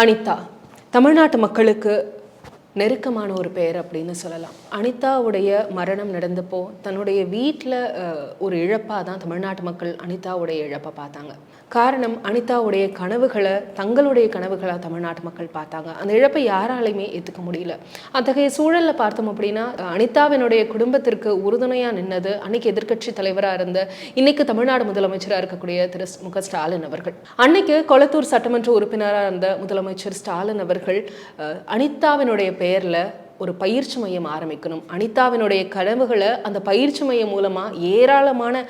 அனிதா தமிழ்நாட்டு மக்களுக்கு நெருக்கமான ஒரு பெயர் அப்படின்னு சொல்லலாம். அனிதாவுடைய மரணம் நடந்தப்போ தன்னுடைய வீட்டில் ஒரு இழப்பாக தான் தமிழ்நாட்டு மக்கள் அனிதாவுடைய இழப்பை பார்த்தாங்க. காரணம் அனிதாவுடைய கனவுகளை தங்களுடைய கனவுகளாக தமிழ்நாட்டு மக்கள் பார்த்தாங்க. அந்த இழப்பை யாராலையுமே ஏற்றுக்க முடியல. அத்தகைய சூழலில் பார்த்தோம் அப்படின்னா அனிதாவினுடைய குடும்பத்திற்கு உறுதுணையாக நின்னது அன்னைக்கு எதிர்கட்சி தலைவராக இருந்த இன்னைக்கு தமிழ்நாடு முதலமைச்சராக இருக்கக்கூடிய திரு மு க ஸ்டாலின் அவர்கள். அன்னைக்கு கொளத்தூர் சட்டமன்ற உறுப்பினராக இருந்த முதலமைச்சர் ஸ்டாலின் அவர்கள் அனிதாவினுடைய பெயரில் ஒரு பயிற்சி மையம் ஆரம்பிக்கணும். அனிதாவினுடைய கனவுகளை அந்த பயிற்சி மையம் மூலமாக ஏராளமான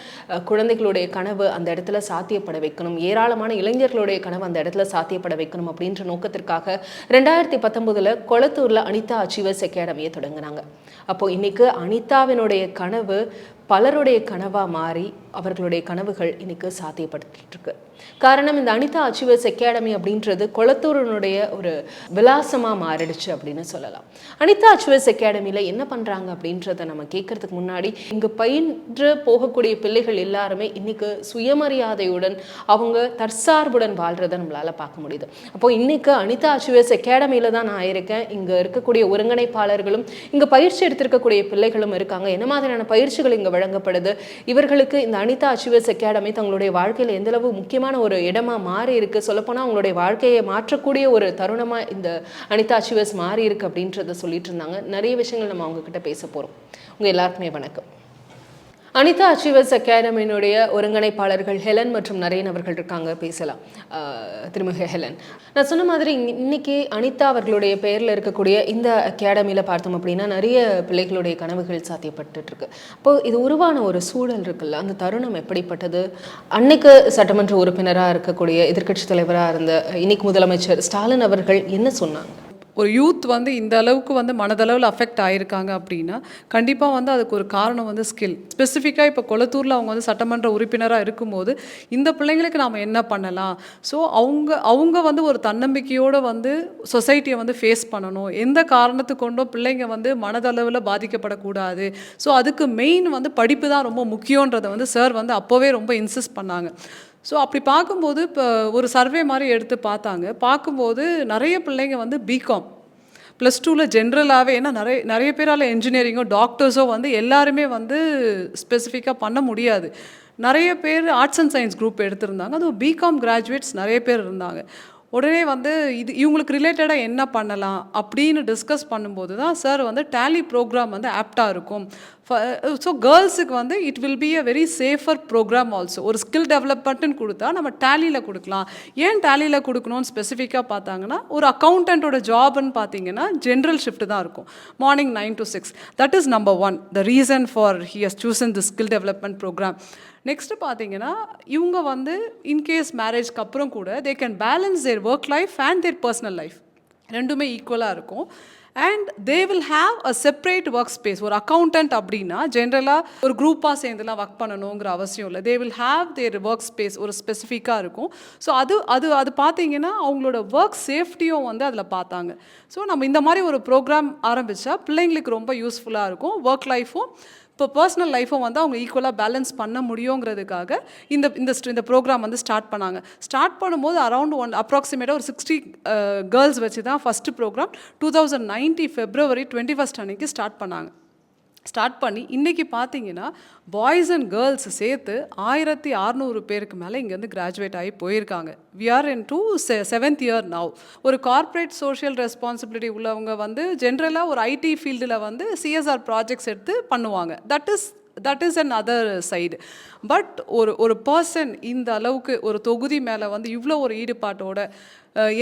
குழந்தைகளுடைய கனவு அந்த இடத்துல சாத்தியப்பட வைக்கணும். ஏராளமான இளைஞர்களுடைய கனவு அந்த இடத்துல சாத்தியப்பட வைக்கணும் அப்படின்ற நோக்கத்திற்காக ரெண்டாயிரத்தி பத்தொம்போதில் கொளத்தூரில் அனிதா அச்சீவர்ஸ் அகாடமியை தொடங்கினாங்க. அப்போது இன்றைக்கு அனிதாவினுடைய கனவு பலருடைய கனவாக மாறி அவர்களுடைய கனவுகள் இன்னைக்கு சாத்தியப்படுத்திட்டுருக்கு. காரணம் இந்த அனிதா அச்சீவர்ஸ் அகாடமி அப்படின்றது குளத்தூரனுடைய ஒரு விலாசமாக மாறிடுச்சு அப்படின்னு சொல்லலாம். அனிதா அச்சீவர்ஸ் அகாடமியில் என்ன பண்ணுறாங்க அப்படின்றத நம்ம கேட்கறதுக்கு முன்னாடி இங்கே பயின்று போகக்கூடிய பிள்ளைகள் எல்லாருமே இன்னைக்கு சுயமரியாதையுடன் அவங்க தற்சார்புடன் வாழ்கிறத நம்மளால் பார்க்க முடியுது. அப்போ இன்னைக்கு அனிதா அச்சீவர்ஸ் அகாடமியில தான் நான் இருக்கேன். இங்கே இருக்கக்கூடிய ஒருங்கிணைப்பாளர்களும் இங்கே பயிற்சி எடுத்திருக்கக்கூடிய பிள்ளைகளும் இருக்காங்க. என்ன மாதிரியான பயிற்சிகள் இங்கே வழங்கப்படுது. இவர்களுக்கு இந்த அனிதா அச்சீவர்ஸ் அகாடமி தங்களுடைய வாழ்க்கையில எந்த அளவு முக்கியமான ஒரு இடமா மாறி இருக்கு? சொல்லப்போனா அவங்களுடைய வாழ்க்கையை மாற்றக்கூடிய ஒரு தருணமா இந்த அனிதா அச்சீவர்ஸ் மாறி இருக்கு அப்படின்றத சொல்லிட்டு இருந்தாங்க. நிறைய விஷயங்கள் நம்ம அவங்க கிட்ட பேச போறோம். உங்க எல்லாருக்குமே வணக்கம். அனிதா அச்சீவர்ஸ் அகாடமியினுடைய ஒருங்கிணைப்பாளர்கள் ஹெலன் மற்றும் நரேன் அவர்கள் இருக்காங்க பேசலாம். திருமுக திருமிகு ஹெலன். நான் சொன்ன மாதிரி இன்னைக்கு அனிதா அவர்களுடைய பெயரில் இருக்கக்கூடிய இந்த அகாடமியில் பார்த்தோம் அப்படின்னா நிறைய பிள்ளைகளுடைய கனவுகள் சாத்தியப்பட்டு இருக்கு அப்போ இது உருவான ஒரு சூழல் இருக்குல்ல அந்த தருணம் எப்படிப்பட்டது? அன்னைக்கு சட்டமன்ற உறுப்பினராக இருக்கக்கூடிய எதிர்க்கட்சி தலைவராக இருந்த இன்னைக்கு முதலமைச்சர் ஸ்டாலின் அவர்கள் என்ன சொன்னாங்க? ஒரு யூத் வந்து இந்த அளவுக்கு வந்து மனதளவில் அஃபெக்ட் ஆகியிருக்காங்க அப்படின்னா கண்டிப்பாக வந்து அதுக்கு ஒரு காரணம் வந்து ஸ்கில் ஸ்பெசிஃபிக்காக இப்போ கொளத்தூரில் அவங்க வந்து சட்டமன்ற உறுப்பினராக இருக்கும்போது இந்த பிள்ளைங்களுக்கு நாம் என்ன பண்ணலாம்? ஸோ அவங்க அவங்க வந்து ஒரு தன்னம்பிக்கையோடு வந்து சொசைட்டியை வந்து ஃபேஸ் பண்ணணும். எந்த காரணத்து கொண்டும் பிள்ளைங்க வந்து மனதளவில் பாதிக்கப்படக்கூடாது. ஸோ அதுக்கு மெயின் வந்து படிப்பு தான் ரொம்ப முக்கியன்றதை வந்து சார் வந்து அப்போவே ரொம்ப இன்சிஸ்ட் பண்ணாங்க. ஸோ அப்படி பார்க்கும்போது இப்போ ஒரு சர்வே மாதிரி எடுத்து பார்த்தாங்க. பார்க்கும்போது நிறைய பிள்ளைங்க வந்து பிகாம் ப்ளஸ் டூவில் ஜென்ரலாகவே ஏன்னா நிறைய நிறைய பேரால் என்ஜினியரிங்கோ டாக்டர்ஸோ வந்து எல்லாருமே வந்து ஸ்பெசிஃபிக்காக பண்ண முடியாது. நிறைய பேர் ஆர்ட்ஸ் அண்ட் சயின்ஸ் குரூப் எடுத்திருந்தாங்க. அதுவும் பிகாம் கிராஜுவேட்ஸ் நிறைய பேர் இருந்தாங்க. உடனே வந்து இது இவங்களுக்கு ரிலேட்டடாக என்ன பண்ணலாம் அப்படின்னு டிஸ்கஸ் பண்ணும்போது தான் சார் வந்து டேலி ப்ரோக்ராம் வந்து ஆப்டாக இருக்கும். ஸோ கேர்ள்ஸுக்கு வந்து it will be a very safer program also ஒரு ஸ்கில் டெவலப்மெண்ட்டுன்னு கொடுத்தா நம்ம டேலியில் கொடுக்கலாம். ஏன் டேலியில் கொடுக்கணும்னு ஸ்பெசிஃபிக்காக பார்த்தாங்கன்னா ஒரு அக்கௌண்டண்ட்டோட ஜாப்னு பார்த்தீங்கன்னா ஜென்ரல் ஷிஃப்ட் தான் இருக்கும். Morning nine to six that is number one the reason for he has chosen the skill development program next பார்த்தீங்கன்னா இவங்க வந்து இன்கேஸ் மேரேஜ்க்கு அப்புறம் கூட they can balance their work life and their personal life ரெண்டுமே ஈக்குவலாக இருக்கும். And they will have a separate work space ஒரு அக்கௌண்டன்ட் அப்படின்னா ஜென்ரலாக ஒரு குரூப்பாக சேர்ந்துலாம் ஒர்க் பண்ணணுங்கிற அவசியம் இல்லை. They will have their work space ஒரு ஸ்பெசிஃபிக்காக இருக்கும். ஸோ அது அது அது பார்த்தீங்கன்னா அவங்களோட ஒர்க் சேஃப்டியும் வந்து அதில் பார்த்தாங்க. ஸோ நம்ம இந்த மாதிரி ஒரு ப்ரோக்ராம் ஆரம்பித்தா பிள்ளைங்களுக்கு ரொம்ப யூஸ்ஃபுல்லாக இருக்கும். ஒர்க் லைஃப்பும் இப்போ பர்சனல் லைஃப்பை வந்து அவங்க ஈக்குவலாக பேலன்ஸ் பண்ண முடியுங்கிறதுக்காக இந்த இந்த இந்த ப்ரோக்ராம் வந்து ஸ்டார்ட் பண்ணாங்க. ஸ்டார்ட் பண்ணும்போது அரௌண்ட் ஒன் அப்ராக்சிமேட்டாக ஒரு சிக்ஸ்டி கேர்ள்ஸ் வச்சு தான் first program two thousand ninety February twenty first அன்னைக்கு ஸ்டார்ட் பண்ணாங்க. ஸ்டார்ட் பண்ணி இன்றைக்கி பார்த்தீங்கன்னா பாய்ஸ் அண்ட் கேர்ள்ஸ் சேர்த்து ஆயிரத்தி அறநூறு பேருக்கு மேலே இங்கேருந்து கிராஜுவேட் ஆகி போயிருக்காங்க. வி ஆர் இன் டூ செ செவன்த் இயர் நவ் ஒரு கார்ப்பரேட் சோஷியல் ரெஸ்பான்சிபிலிட்டி உள்ளவங்க வந்து ஜென்ரலாக ஒரு ஐடி ஃபீல்டில் வந்து சிஎஸ்ஆர் ப்ராஜெக்ட்ஸ் எடுத்து பண்ணுவாங்க. That is that is an other side but ஒரு ஒரு பர்சன் இந்த அளவுக்கு ஒரு தொகுதி மேலே வந்து இவ்வளோ ஒரு ஈடுபாட்டோட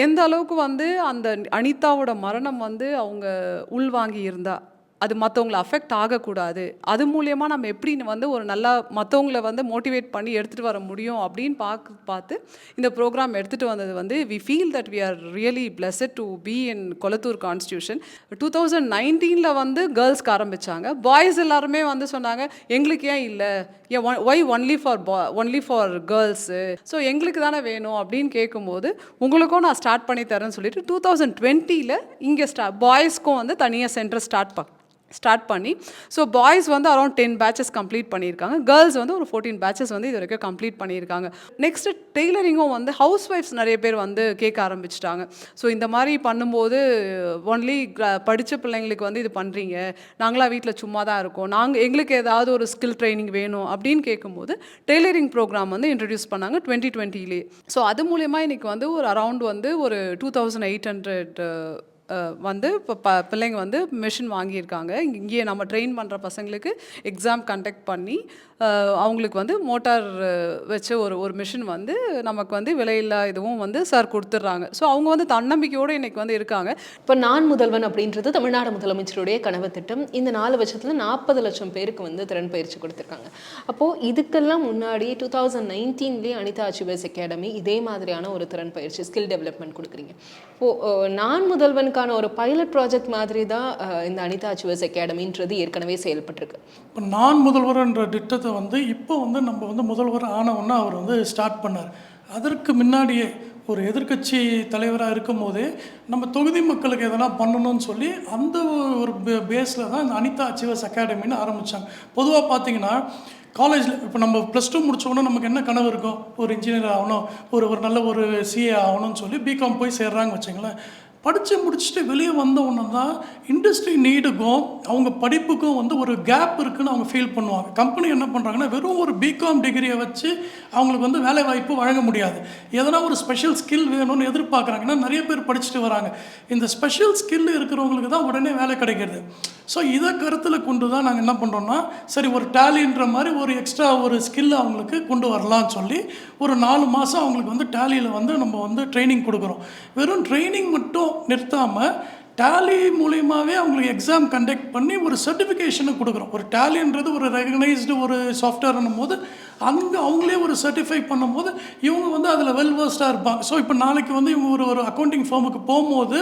எந்த அளவுக்கு வந்து அந்த அனிதாவோட மரணம் வந்து அவங்க உள்வாங்கி இருந்தா அது மற்றவங்களை அஃபெக்ட் ஆகக்கூடாது. அது மூலியமாக நம்ம எப்படி வந்து ஒரு நல்லா மற்றவங்கள வந்து மோட்டிவேட் பண்ணி எடுத்துகிட்டு வர முடியும் அப்படின்னு பார்க்க பார்த்து இந்த ப்ரோக்ராம் எடுத்துகிட்டு வந்தது வந்து we feel that we are really blessed to be in Kolathur constitution two thousand நைன்டீனில் வந்து கேர்ள்ஸ்க்கு ஆரம்பித்தாங்க பாய்ஸ் எல்லாருமே வந்து சொன்னாங்க எங்களுக்கு ஏன் இல்லை? ஏன் ஒய் ஒன்லி ஃபார் பா ஒன்லி ஃபார் கேர்ள்ஸு ஸோ எங்களுக்கு தானே வேணும். அப்படின்னு கேட்கும்போது உங்களுக்கும் நான் ஸ்டார்ட் பண்ணி தரேன்னு சொல்லிட்டு டூ தௌசண்ட் டுவெண்ட்டியில் இங்கே ஸ்டா பாய்ஸ்க்கும் வந்து தனியாக சென்டர் ஸ்டார்ட் ப ஸ்டார்ட் பண்ணி ஸோ பாய்ஸ் வந்து அரௌண்ட் டென் பேச்சஸ் கம்ப்ளீட் பண்ணியிருக்காங்க. கேர்ள்ஸ் வந்து ஒரு ஃபோர்டீன் பேச்சஸ் வந்து இது வரைக்கும் கம்ப்ளீட் பண்ணியிருக்காங்க. நெக்ஸ்ட் டெய்லரிங்கும் வந்து ஹவுஸ் ஒய்ஃப்ஸ் நிறைய பேர் வந்து கேட்க ஆரம்பிச்சிட்டாங்க. ஸோ இந்த மாதிரி பண்ணும்போது ஒன்லி படித்த பிள்ளைங்களுக்கு வந்து இது பண்ணுறீங்க நாங்களாம் வீட்டில் சும்மா தான் இருக்கோம். நாங்கள் எங்களுக்கு ஏதாவது ஒரு ஸ்கில் ட்ரைனிங் வேணும் அப்படின்னு கேட்கும்போது டெய்லரிங் ப்ரோக்ராம் வந்து இன்ட்ரடியூஸ் பண்ணாங்க டுவெண்ட்டி டுவெண்ட்டிலே ஸோ அது மூலயமா இன்னைக்கு வந்து ஒரு அரவுண்ட் வந்து ஒரு டூ தௌசண்ட் எயிட் ஹண்ட்ரட் வந்து இப்போ ப பிள்ளைங்க வந்து மிஷின் வாங்கியிருக்காங்க. இங்கேயே நம்ம ட்ரெயின் பண்ணுற பசங்களுக்கு எக்ஸாம் கண்டக்ட் பண்ணி அவங்களுக்கு வந்து மோட்டார் வச்ச ஒரு ஒரு மிஷின் வந்து நமக்கு வந்து விலையில்லா இதுவும் வந்து சார் கொடுத்துட்றாங்க. ஸோ அவங்க வந்து தன்னம்பிக்கையோடு இன்றைக்கி வந்து இருக்காங்க. இப்போ நான் முதல்வன் அப்படின்றது தமிழ்நாடு முதலமைச்சருடைய கனவு திட்டம். இந்த நாலு வருஷத்தில் நாற்பது லட்சம் பேருக்கு வந்து திறன் பயிற்சி கொடுத்துருக்காங்க. அப்போது இதுக்கெல்லாம் முன்னாடி டூ தௌசண்ட் நைன்டீன்லேயே அனிதா அச்சிவர்ஸ் அகாடமி இதே மாதிரியான ஒரு திறன் பயிற்சி ஸ்கில் டெவலப்மெண்ட் கொடுக்குறீங்க. இப்போது நான் முதல்வன் முதல்வனுக்கான ஒரு பைலட் ப்ராஜெக்ட் மாதிரி தான் இந்த அனிதா அச்சீவர்ஸ் அகாடமின்றது ஏற்கனவே செயல்பட்டிருக்கு. இப்போ நான் முதல்வர்ன்ற திட்டத்தை வந்து இப்போ வந்து நம்ம வந்து முதல்வர் ஆனவொன்னே அவர் வந்து ஸ்டார்ட் பண்ணார். அதற்கு முன்னாடியே ஒரு எதிர்க்கட்சி தலைவராக இருக்கும் போதே நம்ம தொகுதி மக்களுக்கு எதனா பண்ணணும்னு சொல்லி அந்த ஒரு பேஸில் தான் இந்த அனிதா அச்சீவர்ஸ் அகாடமின்னு ஆரம்பித்தாங்க பொதுவாக பார்த்தீங்கன்னா காலேஜில் இப்போ நம்ம ப்ளஸ் டூ உடனே நமக்கு என்ன கனவு இருக்கும்? ஒரு இன்ஜினியர் ஆகணும் ஒரு ஒரு நல்ல ஒரு சிஏ ஆகணும்னு சொல்லி பிகாம் போய் சேர்றாங்க வச்சுங்களேன் படித்து முடிச்சுட்டு வெளியே வந்த உடனே தான் இண்டஸ்ட்ரி நீடுக்கும் அவங்க படிப்புக்கும் வந்து ஒரு கேப் இருக்குன்னு அவங்க ஃபீல் பண்ணுவாங்க. கம்பெனி என்ன பண்ணுறாங்கன்னா வெறும் ஒரு பிகாம் டிகிரியை வச்சு அவங்களுக்கு வந்து வேலை வாய்ப்பு வழங்க முடியாது. எதனா ஒரு ஸ்பெஷல் ஸ்கில் வேணும்னு எதிர்பார்க்குறாங்கன்னா நிறைய பேர் படிச்சுட்டு வராங்க. இந்த ஸ்பெஷல் ஸ்கில் இருக்கிறவங்களுக்கு தான் உடனே வேலை கிடைக்கிறது. ஸோ இதை கருத்தில் கொண்டு தான் நாங்கள் என்ன பண்ணுறோம்னா சரி ஒரு டேலின்ற மாதிரி ஒரு எக்ஸ்ட்ரா ஒரு ஸ்கில் அவங்களுக்கு கொண்டு வரலாம்னு சொல்லி ஒரு நாலு மாதம் அவங்களுக்கு வந்து டேலியில் வந்து நம்ம வந்து ட்ரைனிங் கொடுக்குறோம். வெறும் ட்ரைனிங் மட்டும் நிறுத்தாமல் டேலி மூலியமாகவே அவங்களுக்கு எக்ஸாம் கண்டக்ட் பண்ணி ஒரு சர்டிஃபிகேஷனை கொடுக்குறோம். ஒரு டேலின்றது ஒரு ரெகனைஸ்டு ஒரு சாஃப்ட்வேர்னும் போது அங்கே அவங்களே ஒரு சர்டிஃபை பண்ணும்போது இவங்க வந்து அதில் வெல் வேர்ஸ்டாக இருப்பாங்க. ஸோ இப்போ நாளைக்கு வந்து இவங்க ஒரு ஒரு அக்கௌண்டிங் ஃபார்முக்கு போகும்போது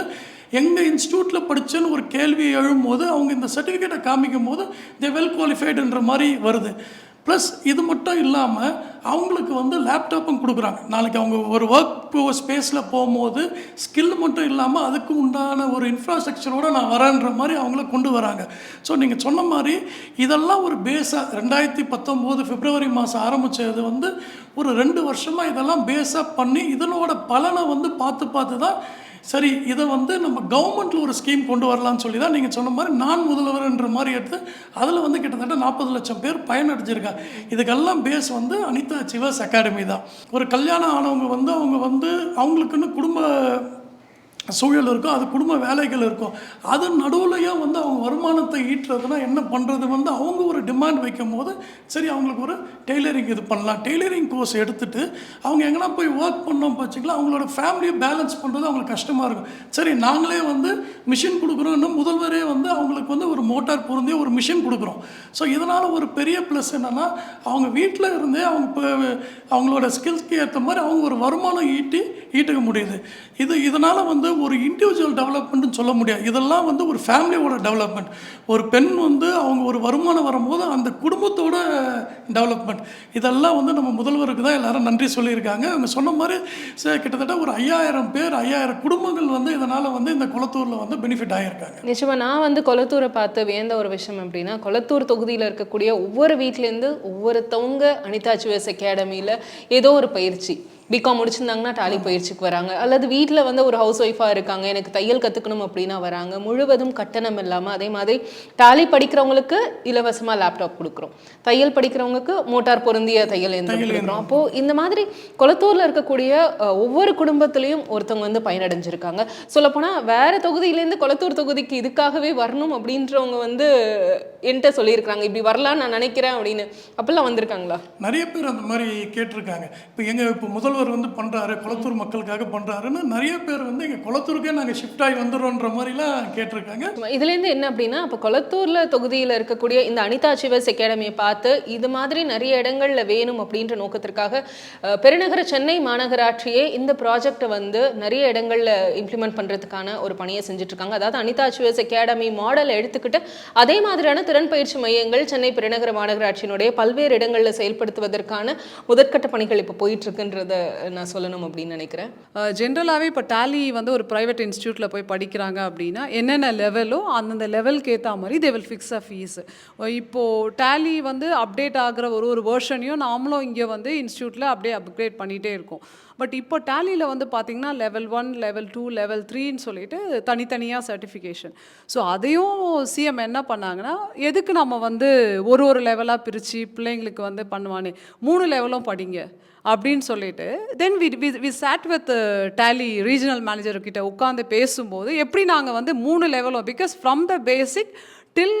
எங்கள் இன்ஸ்டியூட்டில் படித்தேன்னு ஒரு கேள்வி எழும்போது அவங்க இந்த சர்டிஃபிகேட்டை காமிக்கும் போது தே வெல் குவாலிஃபைடுன்ற மாதிரி வருது. ப்ளஸ் இது மட்டும் இல்லாமல் அவங்களுக்கு வந்து லேப்டாப்பும் கொடுக்குறாங்க. நாளைக்கு அவங்க ஒரு ஒர்க் ஸ்பேஸில் போகும்போது ஸ்கில் மட்டும் இல்லாமல் அதுக்கு உண்டான ஒரு இன்ஃப்ராஸ்ட்ரக்சரோடு நான் வரேன்ற மாதிரி அவங்கள கொண்டு வராங்க. ஸோ நீங்கள் சொன்ன மாதிரி இதெல்லாம் ஒரு பேஸாக ரெண்டாயிரத்தி பத்தொம்போது பிப்ரவரி மாதம் ஆரம்பித்தது வந்து ஒரு ரெண்டு வருஷமாக இதெல்லாம் பேஸாக பண்ணி இதனோட பலனை வந்து பார்த்து பார்த்து தான் சரி இதை வந்து நம்ம கவர்மெண்ட்டில் ஒரு ஸ்கீம் கொண்டு வரலாம்னு சொல்லி தான் நீங்கள் சொன்ன மாதிரி நான் முதல்வர்ன்ற மாதிரி எடுத்து அதில் வந்து கிட்டத்தட்ட நாற்பது லட்சம் பேர் பயனடைஞ்சிருக்காங்க இதுக்கெல்லாம் பேஸ் வந்து அனிதா சிவஸ் அகாடமி தான். ஒரு கல்யாணம் ஆனவங்க வந்து அவங்க வந்து அவங்களுக்குன்னு குடும்ப சூழல் இருக்கும் அது குடும்ப வேலைகள் இருக்கும் அது நடுவுலையும் வந்து அவங்க வருமானத்தை ஈட்டுறதுனா என்ன பண்ணுறது வந்து அவங்க ஒரு டிமாண்ட் வைக்கும் போது சரி அவங்களுக்கு ஒரு டெய்லரிங் இது பண்ணலாம். டெய்லரிங் கோர்ஸ் எடுத்துகிட்டு அவங்க எங்கன்னா போய் ஒர்க் பண்ணோம் வச்சுக்கலாம் அவங்களோட ஃபேமிலியை பேலன்ஸ் பண்ணுறது அவங்களுக்கு கஷ்டமாக இருக்கும். சரி நாங்களே வந்து மிஷின் கொடுக்குறோம்னு முதல்வரே வந்து அவங்களுக்கு வந்து ஒரு மோட்டார் பொருந்தே ஒரு மிஷின் கொடுக்குறோம். ஸோ இதனால் ஒரு பெரிய ப்ளஸ் என்னென்னா அவங்க வீட்டில் இருந்தே அவங்க இப்போ அவங்களோட ஸ்கில்ஸ்க்கு ஏற்ற மாதிரி அவங்க ஒரு வருமானம் ஈட்டி ஈட்டுக்க முடியுது. இது இதனால் வந்து ஒரு இண்டிவிஜுவல் டெவலப்மெண்ட்னு சொல்ல முடியாது. இதெல்லாம் வந்து ஒரு ஃபேமிலியோட டெவலப்மெண்ட் ஒரு பெண் வந்து அவங்க ஒரு வருமானம் வரும்போது அந்த குடும்பத்தோட டெவலப்மெண்ட் இதெல்லாம் வந்து நம்ம முதல்வருக்கு தான் எல்லாரும் நன்றி சொல்லியிருக்காங்க. அவங்க சொன்ன மாதிரி ச- கிட்டத்தட்ட ஒரு ஐயாயிரம் பேர் ஐயாயிரம் குடும்பங்கள் வந்து இதனால் வந்து இந்த குளத்தூரில் வந்து பெனிஃபிட் ஆகியிருக்காங்க நிச்சயமாக நான் வந்து கொளத்தூரை பார்த்து வியந்த ஒரு விஷயம் அப்படின்னா கொளத்தூர் தொகுதியில் இருக்கக்கூடிய ஒவ்வொரு வீட்டிலேருந்து ஒவ்வொருத்தவங்க அனிதா சுவேஸ் அகாடமியில் ஏதோ ஒரு பயிற்சி. பிகாம் முடிச்சிருந்தாங்கன்னா டாலி பயிற்சிக்கு வராங்க. அல்லது வீட்டில் வந்து ஒரு ஹவுஸ் ஒய்ஃபாக இருக்காங்க எனக்கு தையல் கற்றுக்கணும் அப்படின்னா வராங்க. முழுவதும் கட்டணம் இல்லாமல் அதே மாதிரி டாலி படிக்கிறவங்களுக்கு இலவசமாக லேப்டாப் கொடுக்குறோம். தையல் படிக்கிறவங்களுக்கு மோட்டார் பொருந்திய தையல் எந்திரம் கொடுக்குறோம். அப்போது இந்த மாதிரி கொளத்தூரில் இருக்கக்கூடிய ஒவ்வொரு குடும்பத்திலையும் ஒருத்தவங்க வந்து பயனடைஞ்சிருக்காங்க. சொல்லப்போனால் வேற தொகுதியிலேருந்து கொளத்தூர் தொகுதிக்கு இதுக்காகவே வரணும் அப்படின்றவங்க வந்து என்கிட்ட சொல்லியிருக்காங்க இப்படி வரலாம்னு நான் நினைக்கிறேன் அப்படின்னு. அப்படிலாம் வந்திருக்காங்களா? நிறைய பேர் அந்த மாதிரி கேட்டிருக்காங்க. இப்போ எங்கள் இப்போ முதல்வர் வந்து பண்ணுறாரு குளத்தூர் மக்களுக்காக பண்ணுறாருன்னு நிறைய பேர் வந்து எங்கள் குளத்தூருக்கே நாங்கள் ஷிஃப்ட் ஆகி வந்துடுறோன்ற மாதிரிலாம் கேட்டிருக்காங்க. இதுலேருந்து என்ன அப்படின்னா இப்போ குளத்தூரில் தொகுதியில் இருக்கக்கூடிய இந்த அனிதா சிவஸ் அகாடமியை பார்த்து இது மாதிரி நிறைய இடங்களில் வேணும் அப்படின்ற நோக்கத்திற்காக பெருநகர சென்னை மாநகராட்சியே இந்த ப்ராஜெக்டை வந்து நிறைய இடங்களில் இம்ப்ளிமெண்ட் பண்ணுறதுக்கான ஒரு பணியை செஞ்சுட்ருக்காங்க. அதாவது அனிதா சிவஸ் அகாடமி மாடலை எடுத்துக்கிட்டு அதே மாதிரியான திறன் பயிற்சி மையங்கள் சென்னை பெருநகர மாநகராட்சியினுடைய பல்வேறு இடங்களில் செயல்படுத்துவதற்கான முதற்கட்ட பணிகள் இப்போ போயிட்டுருக்குன்றத நான் சொல்லணும் அப்படின்னு நினைக்கிறேன். ஜென்ரலாகவே இப்போ டேலி வந்து ஒரு ப்ரைவேட் இன்ஸ்டியூட்டில் போய் படிக்கிறாங்க அப்படின்னா என்னென்ன லெவலோ அந்தந்த லெவலுக்கு ஏற்ற மாதிரி they will fix a fees இப்போது டேலி வந்து அப்டேட் ஆகிற ஒரு ஒரு வேர்ஷனையும் நாமளும் இங்கே வந்து இன்ஸ்டியூட்டில் அப்படியே அப்கிரேட் பண்ணிகிட்டே இருக்கோம். பட் இப்போ டேலியில் வந்து பார்த்திங்கன்னா level one level two level த்ரீன்னு சொல்லிட்டு தனித்தனியாக சர்டிஃபிகேஷன் ஸோ அதையும் சிஎம் என்ன பண்ணாங்கன்னா எதுக்கு நம்ம வந்து ஒரு ஒரு லெவலாக பிரித்து பிள்ளைங்களுக்கு வந்து பண்ணுவானே? மூணு லெவலும் படிங்க. அப்படின்னு சொல்லிட்டு then we we we sat with Tally regional manager கிட்ட உட்காந்து பேசும்போது எப்படி நாங்கள் வந்து மூணு லெவலும் because from the basic till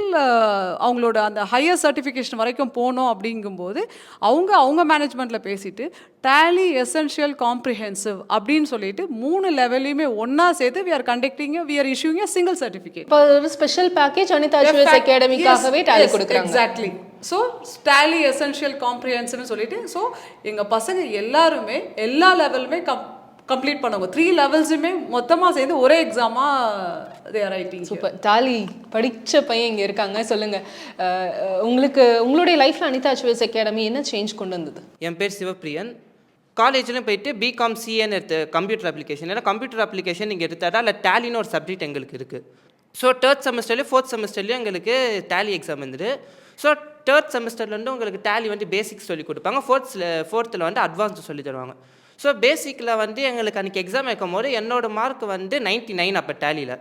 அவங்களோட அந்த ஹையர் சர்டிஃபிகேஷன் வரைக்கும் போனோம் அப்படிங்கும்போது அவங்க அவங்க மேனேஜ்மெண்ட்டில் பேசிட்டு டேலி எசென்ஷியல் காம்ப்ரிஹென்சிவ் அப்படின்னு சொல்லிட்டு மூணு லெவலையுமே ஒன்றா சேர்த்து we are conducting we are issuing single certificate இப்போ ஒரு ஸ்பெஷல் பேக்கேஜ் அனிதா அகாடமிக்காகவே டேலி கொடுக்குறாங்க. எக்ஸாக்ட்லி ஸோ டேலி எசென்ஷியல் காம்ப்ரிஹென்சிவ்னு சொல்லிட்டு ஸோ எங்கள் பசங்க எல்லாருமே எல்லா லெவலுமே கம் கம்ப்ளீட் பண்ணுவாங்க. த்ரீ லெவல்ஸுமே மொத்தமாக சேர்ந்து ஒரே எக்ஸாமாக they are writing super Tally படிச்ச பையன் இங்க இருக்காங்க. சொல்லுங்க. அஹ், அஹ், உங்களுக்கு உங்களுடைய லைஃப்ல அனிதா அச்சுவேஸ் அகாடமி என்ன சேஞ்ச் கொண்டு வந்தது? என் பேர் சிவப்பிரியன். காலேஜ்லையும் போயிட்டு பிகாம் சிஏன்னு எடுத்து கம்ப்யூட்டர் அப்ளிகேஷன் ஏன்னா கம்ப்யூட்டர் அப்ளிகேஷன் நீங்கள் எடுத்தாடா இல்லை டேலின்னு ஒரு சப்ஜெக்ட் எங்களுக்கு இருக்குது ஸோ தேர்ட் செமஸ்டர்லேயும் ஃபோர்த் செமஸ்டர்லேயும் எங்களுக்கு டேலி எக்ஸாம் வந்துடு ஸோ தேர்ட் செமஸ்டர்ல வந்து உங்களுக்கு டேலி வந்து பேசிக்ஸ் சொல்லி கொடுப்பாங்க. ஃபோர்த்ஸில் ஃபோர்த்தில் வந்து அட்வான்ஸ் சொல்லி தருவாங்க. ஸோ பேசிக்கில் வந்து எங்களுக்கு அன்றைக்கி எக்ஸாம் வைக்கும் போது என்னோட மார்க் வந்து 99 நைன் அப்போ டேலியில்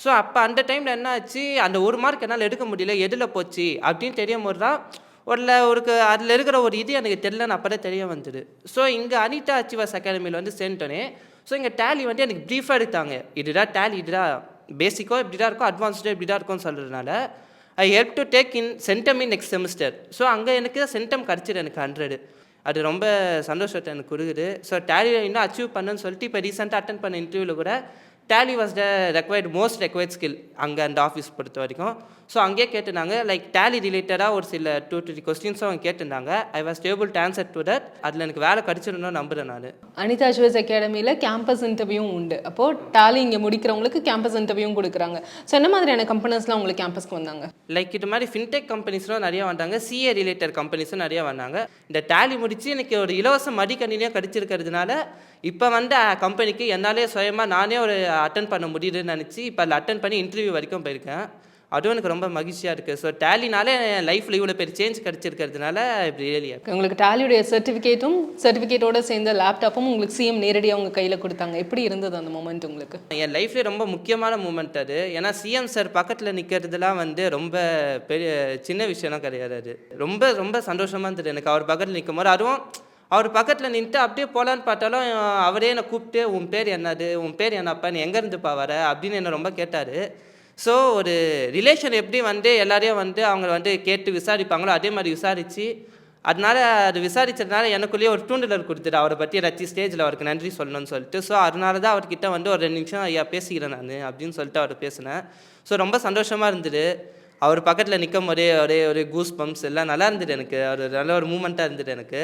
ஸோ அப்போ அந்த டைமில் என்ன ஆச்சு அந்த ஒரு மார்க் என்னால் எடுக்க முடியல. எதில் போச்சு? அப்படின்னு தெரியும் போது தான் ஒரு ஒரு அதில் இருக்கிற ஒரு இது எனக்கு தெரியலன்னு அப்போ தெரிய வந்தது. ஸோ இங்கே அனிதா அச்சிவாஸ் அகாடமியில் வந்து சேர்ந்துட்டோன்னே ஸோ இங்கே டேலி வந்து எனக்கு ப்ரீஃபாக எடுத்தாங்க. இதுதான் டேலி இதுதான் பேசிக்கோ இப்படி தான் இருக்கும் அட்வான்ஸ்டோ இப்படி தான் இருக்கும்னு சொல்கிறதுனால I help to take in centum in next semester so அங்கே எனக்கு சென்டம் கிடச்சிது எனக்கு ஹண்ட்ரடு அது ரொம்ப சந்தோஷத்தை எனக்கு கொடுக்குது. ஸோ டேலியில் இன்னும் அச்சீவ் பண்ணுன்னு சொல்லிட்டு இப்போ ரீசெண்டாக அட்டன் பண்ண இன்டர்வியூவில் கூட Tally was the required most required skill அங்கே அந்த ஆஃபீஸ் பொறுத்த வரைக்கும். ஸோ அங்கேயே கேட்டிருந்தாங்க. லைக் டேலி ரிலேட்டடாக ஒரு சில டூ த்ரீ கொஸ்டின்ஸும் அவங்க கேட்டிருந்தாங்க. I was able to answer to that அதில் எனக்கு வேலை கிடச்சிருந்தோம் நம்புகிறேன் நான். அனிதா அச்சுவேஸ் அகாடமியில் கேம்பஸ் இன்டர்வியூவும் உண்டு. அப்போ டாலி இங்க முடிக்கிறவங்களுக்கு கேம்பஸ் இன்டர்வியூவும் கொடுக்குறாங்க. ஸோ என்ன மாதிரியான கம்பெனிஸ்லாம் உங்களுக்கு கேம்பஸ்க்கு வந்தாங்க? லைக் இது மாதிரி ஃபின்டெக் கம்பெனிஸ்லாம் நிறைய வந்தாங்க. சிஏ ரிலேட்டட் கம்பெனிஸும் நிறைய வந்தாங்க. இந்த டேலி முடித்து எனக்கு ஒரு இலவச மடிக்கணினியாக கிடச்சிருக்கிறதுனால இப்போ வந்த கம்பெனிக்கு என்னாலே சுயமாக நானே ஒரு அட்டன் பண்ண முடியுதுன்னு நினச்சி இப்போ அதில் அட்டன் பண்ணி இன்டர்வியூ வரைக்கும் போயிருக்கேன். அதுவும் எனக்கு ரொம்ப மகிழ்ச்சியாக இருக்குது ஸோ டேலினாலே என் லைஃப்பில் இவ்வளோ பெரிய சேஞ்ச் கிடச்சிருக்கிறதுனால இப்படி ரியலியாக உங்களுக்கு டாலியுடைய சர்டிஃபிகேட்டும் சர்டிஃபிகேட்டோட சேர்ந்த லேப்டாப்பும் உங்களுக்கு சிஎம் நேரடியாக உங்க கையில கொடுத்தாங்க. எப்படி இருந்தது அந்த மொமெண்ட் உங்களுக்கு? என் லைஃப்லேயே ரொம்ப முக்கியமான மூமெண்ட் அது. ஏன்னா சிஎம் சார் பக்கத்தில் நிற்கிறதுலாம் வந்து ரொம்ப பெரிய சின்ன விஷயம்லாம் கிடையாது அது. ரொம்ப ரொம்ப சந்தோஷமாக இருந்தது எனக்கு. அவர் பக்கத்தில் நிற்கும் போது அதுவும் அவர் பக்கத்தில் நின்றுட்டு அப்படியே போகலான்னு பார்த்தாலும் அவரே என்னை கூப்பிட்டு உன் பேர் என்னது? உன் பேர் என்னப்பா நீ எங்கேருந்துப்பா வர? அப்படின்னு என்னை ரொம்ப கேட்டார். ஸோ ஒரு ரிலேஷன் எப்படி வந்து எல்லாரையும் வந்து அவங்க வந்து கேட்டு விசாரிப்பாங்களோ அதே மாதிரி விசாரித்து அதனால அது விசாரித்ததுனால எனக்குள்ளேயே ஒரு தூண்டுதல் கொடுத்துட்டு அவரை பற்றி ஏதாச்சும் ஸ்டேஜில் அவருக்கு நன்றி சொல்லணும்னு சொல்லிட்டு ஸோ அதனால தான் அவர்கிட்ட வந்து ஒரு ரெண்டு நிமிஷம் ஐயா பேசிக்கிறேன் நான் அப்படின்னு சொல்லிட்டு அவர் பேசினேன். ஸோ ரொம்ப சந்தோஷமாக இருந்தது. அவர் பக்கத்தில் நிற்கும் போதே ஒரே ஒரு கூஸ் பம்ப்ஸ் எல்லாம் நல்லா இருந்தது எனக்கு. ஒரு நல்ல ஒரு மூமெண்ட்டாக இருந்தது எனக்கு.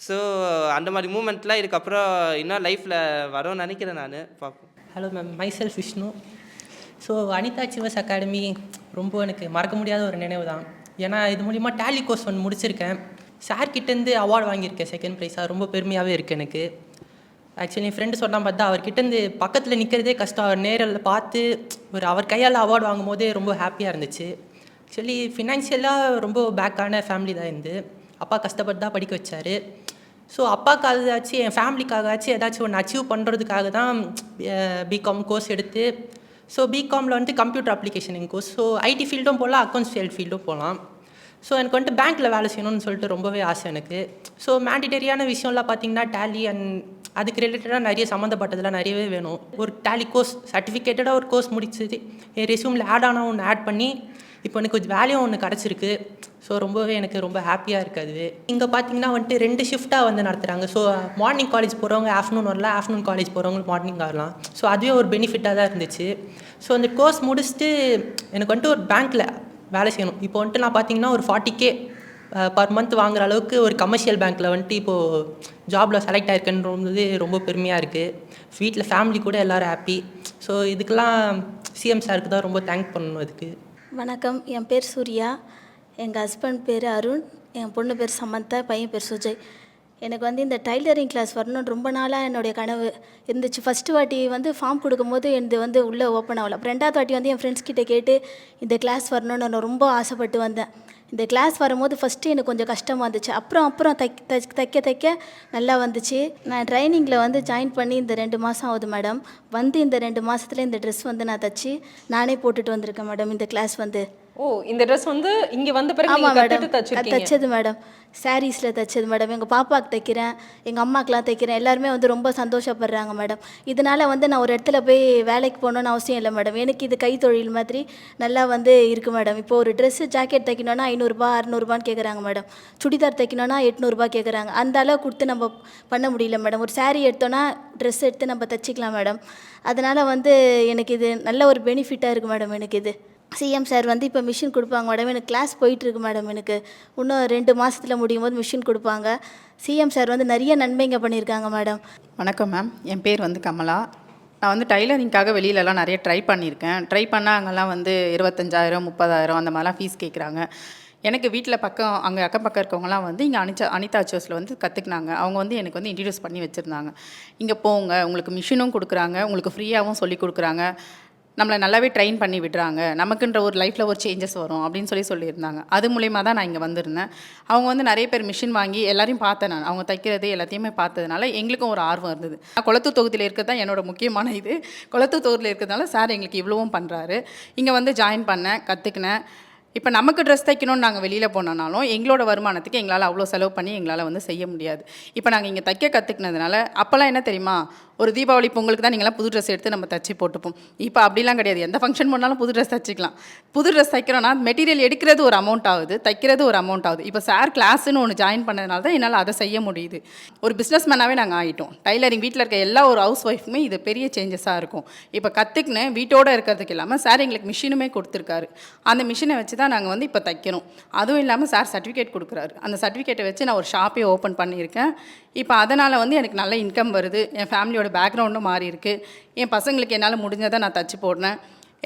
ஸோ அந்த மாதிரி மூமெண்ட்லாம் இதுக்கப்புறம் இன்னும் லைஃப்பில் வரும்னு நினைக்கிறேன் நான். பார்ப்போம். Hello ma'am myself Vishnu so Anitha Sivas academy ரொம்ப எனக்கு மறக்க முடியாத ஒரு நினைவு தான். ஏன்னா இது மூலிமா டேலி கோர்ஸ் ஒன்று முடிச்சிருக்கேன். சார் கிட்டேருந்து அவார்டு வாங்கியிருக்கேன் செகண்ட் ப்ரைஸாக ரொம்ப பெருமையாகவே இருக்குது எனக்கு. ஆக்சுவலி என் ஃப்ரெண்டு சொன்னால் பார்த்தா அவர்கிட்டேருந்து பக்கத்தில் நிற்கிறதே கஷ்டம். அவர் நேரில் பார்த்து ஒரு அவர் கையால் அவார்டு வாங்கும் போதே ரொம்ப ஹாப்பியாக இருந்துச்சு. ஆக்சுவலி ஃபினான்ஷியலாக ரொம்ப பேக்கான ஃபேமிலி தான் இருந்து அப்பா கஷ்டப்பட்டு தான் படிக்க வச்சார். ஸோ அப்பாக்காகதாச்சும் என் ஃபேமிலிக்காகச்சும் ஏதாச்சும் ஒன்று அச்சீவ் பண்ணுறதுக்காக தான் பிகாம் கோர்ஸ் எடுத்து ஸோ பிகாமில் வந்துட்டு computer application course so IT ஃபீல்டும் போகலாம் அக்கௌண்ட்ஸ் ஃபீல்ட் ஃபீல்டும் போகலாம் ஸோ எனக்கு வந்துட்டு பேங்க்கில் வேலை செய்யணும்னு சொல்லிட்டு ரொம்பவே ஆசை எனக்கு. ஸோ மேண்டிட்டரியான விஷயம்லாம் பார்த்தீங்கன்னா டேலி அண்ட் அதுக்கு ரிலேட்டடாக நிறைய சம்மந்தப்பட்டதெல்லாம் நிறையவே வேணும். ஒரு டேலி கோர்ஸ் சர்டிஃபிகேட்டடாக ஒரு கோர்ஸ் முடிச்சது என் ரெஸ்யூமில் ஆட் ஆனால் ஒன்று ஆட் பண்ணி இப்போ எனக்கு கொஞ்சம் வேலையும் ஒன்று கிடச்சிருக்கு. ஸோ ரொம்பவே எனக்கு ரொம்ப ஹாப்பியாக இருக்குது அது இங்கே பார்த்தீங்கன்னா வந்துட்டு ரெண்டு ஷிஃப்ட்டாக வந்து நடத்துகிறாங்க ஸோ மார்னிங் காலேஜ் போகிறவங்க ஆஃப்டர்நூன் வரலாம் ஆஃப்டர்நூன் காலேஜ் போகிறவங்க மார்னிங் வரலாம். ஸோ அதுவே ஒரு பெனிஃபிட்டாக தான் இருந்துச்சு. ஸோ அந்த கோர்ஸ் முடிச்சுட்டு எனக்கு வந்துட்டு ஒரு பேங்க்கில் வேலை செய்யணும். இப்போ வந்துட்டு நான் பார்த்தீங்கன்னா ஒரு ஃபார்ட்டி கே பர் மந்த் வாங்குற அளவுக்கு ஒரு கமர்ஷியல் பேங்க்கில் வந்துட்டு இப்போது ஜாபில் செலக்ட் ஆயிருக்குன்றது ரொம்ப பெருமையாக இருக்குது வீட்டில் ஃபேமிலி கூட எல்லோரும் ஹாப்பி ஸோ இதுக்கெல்லாம் சிஎம் சாருக்கு தான் ரொம்ப தேங்க் பண்ணணும் அதுக்கு. வணக்கம். என் பேர் சூர்யா. எங்கள் ஹஸ்பண்ட் பேர் அருண். என் பொண்ணு பேர் சமந்தா. பையன் பேர் சுஜய். எனக்கு வந்து இந்த டைலரிங் கிளாஸ் வரணும்னு ரொம்ப நாளாக என்னுடைய கனவு இருந்துச்சு. ஃபஸ்ட்டு வாட்டி வந்து ஃபார்ம் கொடுக்கும்போது எனது வந்து உள்ளே ஓப்பன் ஆகல. ரெண்டாவது வாட்டி வந்து என் ஃப்ரெண்ட்ஸ் கிட்டே கேட்டு இந்த கிளாஸ் வரணும்னு நான் ரொம்ப ஆசைப்பட்டு வந்தேன். இந்த கிளாஸ் வரும்போது ஃபஸ்ட்டு எனக்கு கொஞ்சம் கஷ்டமாக இருந்துச்சு. அப்புறம் அப்புறம் தைக்க தைக்க தைக்க தைக்க நல்லா வந்துச்சு. நான் ட்ரைனிங்கில் வந்து ஜாயின் பண்ணி இந்த ரெண்டு மாதம் ஆகுது மேடம் வந்து இந்த ரெண்டு மாதத்துல இந்த ட்ரெஸ் வந்து நான் தச்சு நானே போட்டுட்டு வந்திருக்கேன் மேடம் இந்த கிளாஸ் வந்து. ஓ இந்த ட்ரெஸ் வந்து இங்க வந்த பிறகு ஆமாம் நீங்க மேடம் கத்துட்டு தச்சிருக்கீங்க. தைச்சது மேடம் சாரீஸில் தைச்சது மேடம் எங்கள் பாப்பாவுக்கு தைக்கிறேன் எங்கள் அம்மாக்கெலாம் தைக்கிறேன். எல்லாருமே வந்து ரொம்ப சந்தோஷப்படுறாங்க மேடம் இதனால் வந்து நான் ஒரு இடத்துல போய் வேலைக்கு போகணுன்னு அவசியம் இல்லை மேடம் எனக்கு இது கைத்தொழில் மாதிரி நல்லா வந்து இருக்குது மேடம் இப்போ ஒரு ட்ரெஸ்ஸு ஜாக்கெட் தைக்கணுன்னா ஐநூறுரூபா அறநூறுபான்னு கேட்குறாங்க மேடம் சுடிதார் தைக்கணுன்னா எட்நூறுபா கேட்குறாங்க அந்த அளவு கொடுத்து நம்ம பண்ண முடியல மேடம் ஒரு saree எடுத்தோன்னா ட்ரெஸ் எடுத்து நம்ம தைச்சிக்கலாம் மேடம் அதனால் வந்து எனக்கு இது நல்ல ஒரு பெனிஃபிட்டாக இருக்குது மேடம் எனக்கு இது. சிஎம் சார் வந்து இப்போ மிஷின் கொடுப்பாங்க. மேடம் எனக்கு கிளாஸ் போயிட்டுருக்கு மேடம் எனக்கு. இன்னும் ரெண்டு மாதத்தில் முடியும் போது மிஷின் கொடுப்பாங்க சிஎம் சார் வந்து நிறைய நன்மைங்க பண்ணியிருக்காங்க மேடம் வணக்கம் மேம் என் பேர் வந்து கமலா. நான் வந்து டைலரிங்காக வெளியிலலாம் நிறைய ட்ரை பண்ணியிருக்கேன். ட்ரை பண்ணால் அங்கெல்லாம் வந்து இருபத்தஞ்சாயிரம் முப்பதாயிரம் அந்த மாதிரிலாம் ஃபீஸ் கேட்குறாங்க. எனக்கு வீட்டில் பக்கம் அங்கே அக்கம் பக்கம் இருக்கவங்களாம் வந்து இங்கே அனிதா அனிதா சோஸில் வந்து கற்றுக்கினாங்க அவங்க வந்து எனக்கு வந்து இன்ட்ரடியூஸ் பண்ணி வச்சுருந்தாங்க. இங்கே போங்க. உங்களுக்கு மிஷினும் கொடுக்குறாங்க. உங்களுக்கு ஃப்ரீயாகவும் சொல்லி கொடுக்குறாங்க. நம்மளை நல்லாவே ட்ரெயின் பண்ணி விடுறாங்க. நமக்குன்ற ஒரு லைஃப்பில் ஒரு சேஞ்சஸ் வரும் அப்படின்னு சொல்லி சொல்லியிருந்தாங்க. அது மூலயமா தான் நான் இங்கே வந்திருந்தேன். அவங்க வந்து நிறைய பேர் மிஷின் வாங்கி எல்லாரையும் பார்த்தேன் நான். அவங்க தைக்கிறது எல்லாத்தையுமே பார்த்ததுனால எங்களுக்கும் ஒரு ஆர்வம் இருந்தது. நான் குளத்தூர் தொகுதியில் இருக்கிறது தான் என்னோட முக்கியமான இது. குளத்தூர் தொகுதியில் இருக்கிறதுனால சார் எங்களுக்கு இவ்வளவும் பண்ணுறாரு இங்கே வந்து ஜாயின் பண்ணேன் கற்றுக்கினேன் இப்போ நமக்கு ட்ரெஸ் தைக்கணும்னு நாங்கள் வெளியில் போனோம்னாலும் எங்களோட வருமானத்துக்கு எங்களால் அவ்வளோ செலவு பண்ணி எங்களால் வந்து செய்ய முடியாது. இப்போ நாங்கள் இங்கே தைக்க கற்றுக்கினதுனால அப்போல்லாம் என்ன தெரியுமா? ஒரு தீபாவளி பொங்கலுக்கு தான் நீங்களாம் புது ட்ரெஸ் எடுத்து நம்ம தச்சு போட்டுப்போம். இப்போ அப்படிலாம் கிடையாது. எந்த ஃபங்க்ஷன் போனாலும் புது ட்ரெஸ் தச்சுக்கலாம். புது ட்ரெஸ் தைக்கிறோன்னா மெட்டீரியல் எடுக்கிறது ஒரு அமௌண்ட் ஆகுது தைக்கிறது ஒரு அமௌண்ட் ஆகுது. இப்போ சார் கிளாஸ்ன்னு ஒன்று ஜாயின் பண்ணதுனால தான் என்னால் அதை செய்ய முடியுது. ஒரு பிஸ்னஸ் மேனாகவே நாங்கள் ஆகிட்டோம் டைலரிங் வீட்டில் இருக்க எல்லா ஒரு ஹவுஸ் ஒய்ஃபுமே இது பெரிய சேஞ்சஸாக இருக்கும். இப்போ கற்றுக்குன்னு வீட்டோடு இருக்கிறதுக்கு இல்லாமல் சார் எங்களுக்கு மிஷினுமே கொடுத்துருக்காரு. அந்த மிஷினை வச்சு தான் நாங்கள் வந்து இப்போ தைக்கிறோம். அதுவும் இல்லாமல் சார் சர்டிஃபிகேட் கொடுக்குறாரு. அந்த சர்டிஃபிகேட்டை வச்சு நான் ஒரு ஷாப்பே ஓப்பன் பண்ணியிருக்கேன். இப்போ அதனால் வந்து எனக்கு நல்ல இன்கம் வருது. என் ஃபேமிலியோட பேக்ரவுண்டும் மாறி இருக்குது என் பசங்களுக்கு என்னால் முடிஞ்சதை நான் தச்சு போடுறேன்.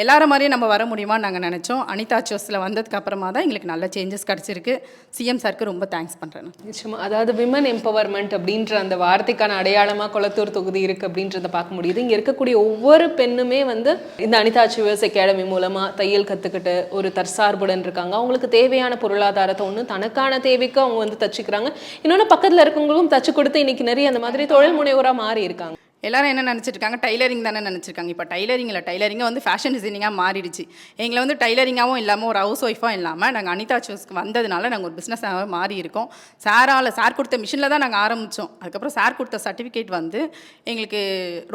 எல்லாரும் மாதிரியும் நம்ம வர முடியுமான்னு நாங்கள் நினச்சோம். அனிதா சோஸில் வந்ததுக்கு அப்புறமா தான் எங்களுக்கு நல்ல சேஞ்சஸ் கிடச்சிருக்கு. சிஎம் சாருக்கு ரொம்ப தேங்க்ஸ் பண்ணுறேன் நிச்சயமாக அதாவது விமன் எம்பவர்மெண்ட் அப்படின்ற அந்த வார்த்தைக்கான அடையாளமாக கொளத்தூர் தொகுதி இருக்கு அப்படின்றத பார்க்க முடியுது. இங்கே இருக்கக்கூடிய ஒவ்வொரு பெண்ணுமே வந்து இந்த அனிதா சிவஸ் அகாடமி மூலமாக தையல் கற்றுக்கிட்டு ஒரு தற்சார்புடன் இருக்காங்க. அவங்களுக்கு தேவையான பொருளாதாரத்தை ஒன்று தனக்கான தேவைக்கு அவங்க வந்து தச்சுக்கிறாங்க. இன்னொன்று பக்கத்தில் இருக்கவங்களுக்கும் தச்சு கொடுத்து இன்னைக்கு நிறைய அந்த மாதிரி தொழில் முனைவோரா மாறி இருக்காங்க எல்லாரும் என்ன நினச்சிருக்காங்க? டைலரிங் தானே நினச்சிருக்காங்க. இப்போ டைலரிங்கில் டைலரிங்கை வந்து ஃபேஷன் டிசைனிங்காக மாறிடுச்சு. எங்களை வந்து டைலரிங்காகவும் இல்லாமல் ஒரு ஹவுஸ் ஒய்ஃபாக இல்லாமல் நாங்கள் அனிதா சூஸ்க்கு வந்ததுனால நாங்கள் ஒரு பிஸ்னஸாக மாறி இருக்கோம். சாரால் சார் கொடுத்த மிஷினில் தான் நாங்கள் ஆரம்பித்தோம் அதுக்கப்புறம் சார் கொடுத்த சர்டிஃபிகேட் வந்து எங்களுக்கு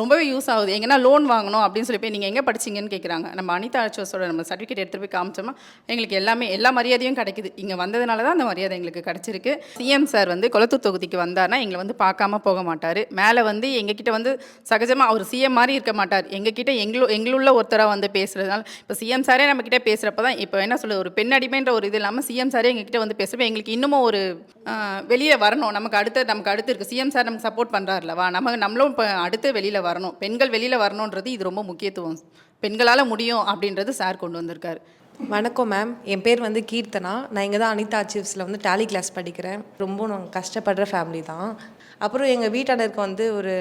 ரொம்பவே யூஸ் ஆகுது. எங்கன்னா லோன் வாங்கணும் அப்படின்னு சொல்லி போய் நீங்கள் எங்கே படிச்சீங்கன்னு கேட்குறாங்க நம்ம அனிதா சோஸோட நம்ம சர்டிஃபிகேட் எடுத்துகிட்டு போய் காமிச்சோம்னா எங்களுக்கு எல்லாமே எல்லா மரியாதையும் கிடைக்குது. இங்கே வந்ததுனால தான் அந்த மரியாதை எங்களுக்கு கிடச்சிருக்கு. சிஎம் சார் வந்து கொளத்தூர் தொகுதிக்கு வந்தார்னா எங்களை வந்து பார்க்காம போக மாட்டார். மேலே வந்து எங்ககிட்ட வந்து சகஜமாக அவர் சிஎம் மாதிரி இருக்க மாட்டார். எங்ககிட்ட எங்களு எங்களுள்ள ஒருத்தராக வந்து பேசுகிறதுனால இப்போ சிஎம் சாரே நம்மக்கிட்ட பேசுகிறப்ப தான் இப்போ என்ன சொல்லுது ஒரு பெண் அடிமைன்ற ஒரு இது இல்லாமல் சிஎம் சாரே எங்ககிட்ட வந்து பேசுகிறப்ப எங்களுக்கு இன்னமும் ஒரு வெளியில் வரணும். நமக்கு அடுத்த நமக்கு அடுத்து இருக்குது சிஎம் சார் நமக்கு சப்போர்ட் பண்ணுறாருலவா நம்ம நம்மளும் இப்போ அடுத்து வெளியில் வரணும். பெண்கள் வெளியில் வரணுன்றது இது ரொம்ப முக்கியத்துவம். பெண்களால் முடியும் அப்படின்றது சார் கொண்டு வந்திருக்காரு. வணக்கம் மேம். என் பேர் வந்து கீர்த்தனா. நான் இங்கே தான் அனிதா அச்சீவ்ஸில் வந்து டேலி கிளாஸ் படிக்கிறேன். ரொம்ப நாங்கள் கஷ்டப்படுற ஃபேமிலி தான். அப்புறம் எங்கள் வீட்டாண்டருக்கு வந்து ஒரு